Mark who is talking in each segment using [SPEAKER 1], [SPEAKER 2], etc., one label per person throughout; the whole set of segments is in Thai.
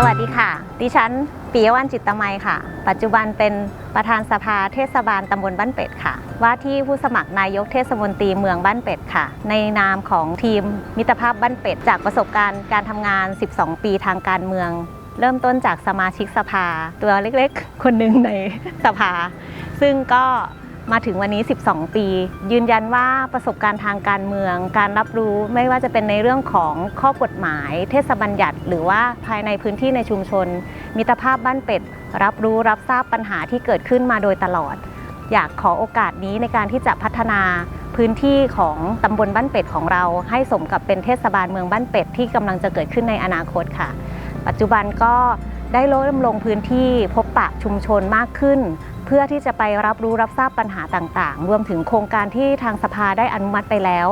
[SPEAKER 1] สวัสดีค่ะ ดิฉันปิยวันจิตตมัยค่ะ ปัจจุบันเป็นประธานสภาเทศบาลตำบลบ้านเป็ดค่ะ ว่าที่ผู้สมัครนายกเทศมนตรีเมืองบ้านเป็ดค่ะ ในนามของทีมมิตรภาพบ้านเป็ด จากประสบการณ์การทำงาน 12 ปีทางการเมือง เริ่มต้นจากสมาชิกสภา ตัวเล็กๆ คนหนึ่งในสภา ซึ่งก็ มาถึงวันนี้ 12 ปี ยืนยันว่าประสบการณ์ทางการเมือง การรับรู้ไม่ว่าจะเป็นในเรื่องของข้อกฎหมาย เทศบัญญัติ หรือว่าภายในพื้นที่ในชุมชน มิตรภาพบ้านเป็ด รับรู้รับทราบปัญหาที่เกิดขึ้นมาโดยตลอด อยากขอโอกาสนี้ในการที่จะพัฒนาพื้นที่ของตำบลบ้านเป็ดของเรา ให้สมกับเป็นเทศบาลเมืองบ้านเป็ดที่กำลังจะเกิดขึ้นในอนาคตค่ะ ปัจจุบันก็ได้เริ่มลงพื้นที่พบปะชุมชนมากขึ้น เพื่อที่จะไปรับรู้รับทราบปัญหาต่างๆ รวมถึงโครงการที่ทางสภาได้อนุมัติไปแล้ว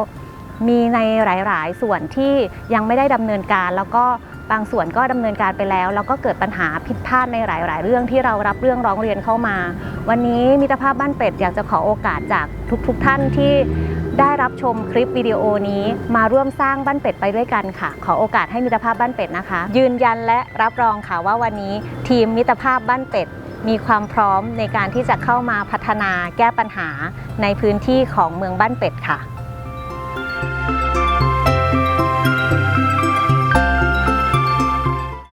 [SPEAKER 1] มีในหลายๆ ส่วนที่ยังไม่ได้ดำเนินการ แล้วก็บางส่วนก็ดำเนินการไปแล้ว แล้วก็เกิดปัญหาผิดพลาดในหลาย ๆ เรื่องที่เรารับเรื่องร้องเรียนเข้ามา วันนี้มิตรภาพบ้านเป็ดอยากจะขอโอกาสจากทุกๆท่านที่ได้รับชมคลิปวิดีโอนี้มาร่วมสร้างบ้านเป็ดไปด้วยกันค่ะ ขอโอกาสให้มิตรภาพบ้านเป็ดนะคะ ยืนยันและรับรองค่ะว่าวันนี้ทีมมิตรภาพบ้านเป็ด มีความพร้อมในการที่จะเข้ามาพัฒนาแก้ปัญหาในพื้นที่ของเมืองบ้านเป็ดค่ะ